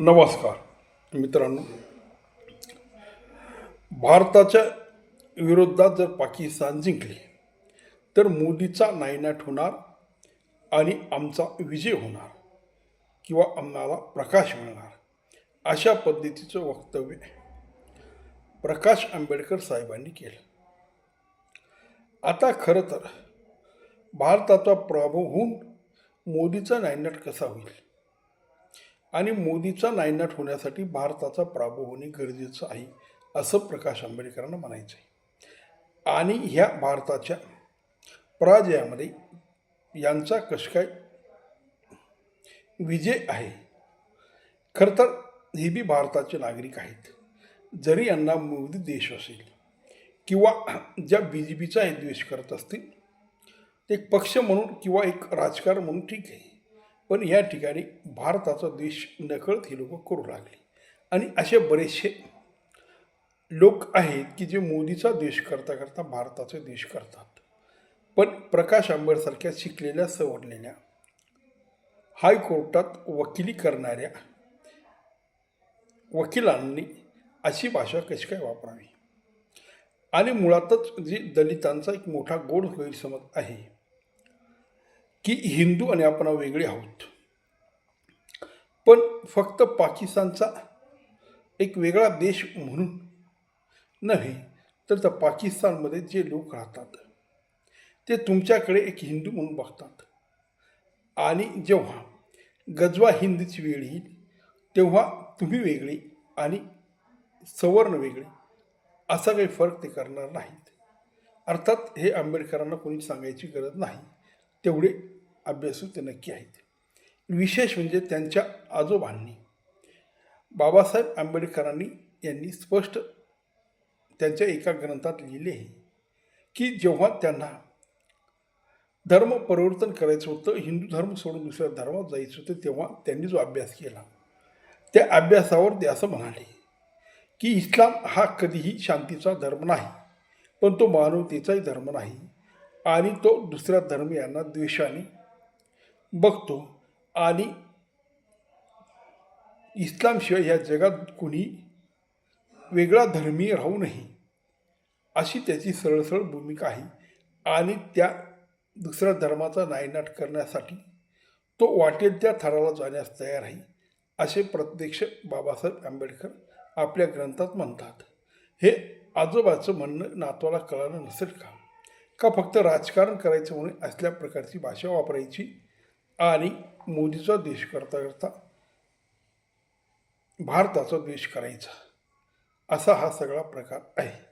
नमस्कार मित्रांनो. भारताच्या विरोधात जर पाकिस्तान जिंकले तर मोदीचा नायनाट होणार आणि आमचा विजय होणार किंवा आम्हाला प्रकाश मिळणार अशा पद्धतीचं वक्तव्य प्रकाश आंबेडकर साहेबांनी केलं. आता खरं तर भारताचा प्रभाव होऊन मोदीचा नायनाट कसा होईल? आणि मोदीचा नायनाट होण्यासाठी भारताचा पराभव होणे गरजेचं आहे असं प्रकाश आंबेडकरांना म्हणायचं आहे. आणि ह्या भारताच्या पराजयामध्ये यांचा कशकाय काय विजय आहे? खरं तर हे बी भारताचे नागरिक आहेत. जरी यांना मोदी देश असेल किंवा ज्या बी जे पीचा हे द्वेष करत असतील एक पक्ष म्हणून किंवा एक राजकारण म्हणून ठीक आहे. पण या ठिकाणी भारताचा द्वेष नकळत ही लोक करू लागली. आणि असे बरेचसे लोक आहेत की जे मोदीचा द्वेष करता करता भारताचा द्वेष करतात. पण प्रकाश आंबेडसारख्या शिकलेल्या सवडलेल्या हायकोर्टात वकिली करणाऱ्या वकिलांनी अशी भाषा कशी काय वापरावी? आणि मुळातच जी दलितांचा एक मोठा गोड गैरसमज आहे की हिंदू आणि आपण वेगळे आहोत. पण फक्त पाकिस्तानचा एक वेगळा देश म्हणून नव्हे तर त्या पाकिस्तानमध्ये जे लोक राहतात ते तुमच्याकडे एक हिंदू म्हणून बघतात. आणि जेव्हा गजवा हिंदीची वेळ येईल तेव्हा तुम्ही वेगळे आणि सवर्ण वेगळे असा काही फरक ते करणार नाहीत. अर्थात हे आंबेडकरांना कोणी सांगायची गरज नाही. तेवढे अभ्यासू ते नक्की आहेत. विशेष म्हणजे त्यांच्या आजोबांनी. बाबासाहेब आंबेडकरांनी यांनी स्पष्ट त्यांच्या एका ग्रंथात लिहिले आहे की जेव्हा त्यांना धर्म परिवर्तन करायचं होतं हिंदू धर्म सोडून दुसऱ्या धर्मात जायचं होतं तेव्हा त्यांनी जो अभ्यास केला त्या अभ्यासावर ते असं म्हणाले की इस्लाम हा कधीही शांतीचा धर्म नाही पण तो मानवतेचाही धर्म नाही आणि तो दुसऱ्या धर्मियांना द्वेषाने बघतो. आणि इस्लामशिवाय ह्या जगात कोणी वेगळा धर्मीय राहू नये अशी त्याची सरळ भूमिका आहे. आणि त्या दुसऱ्या धर्माचा नायनाट करण्यासाठी तो वाटेल त्या थराला जाण्यास तयार आहे असे प्रत्यक्ष बाबासाहेब आंबेडकर आपल्या ग्रंथात म्हणतात. हे आजोबाचं म्हणणं नातवाला कळालं नसेल का? का फक्त राजकारण करायचं म्हणून असल्या प्रकारची भाषा वापरायची? आणि मोदीचा देश करता करता भारताचा द्वेष करायचा. असा हा सगळा प्रकार आहे.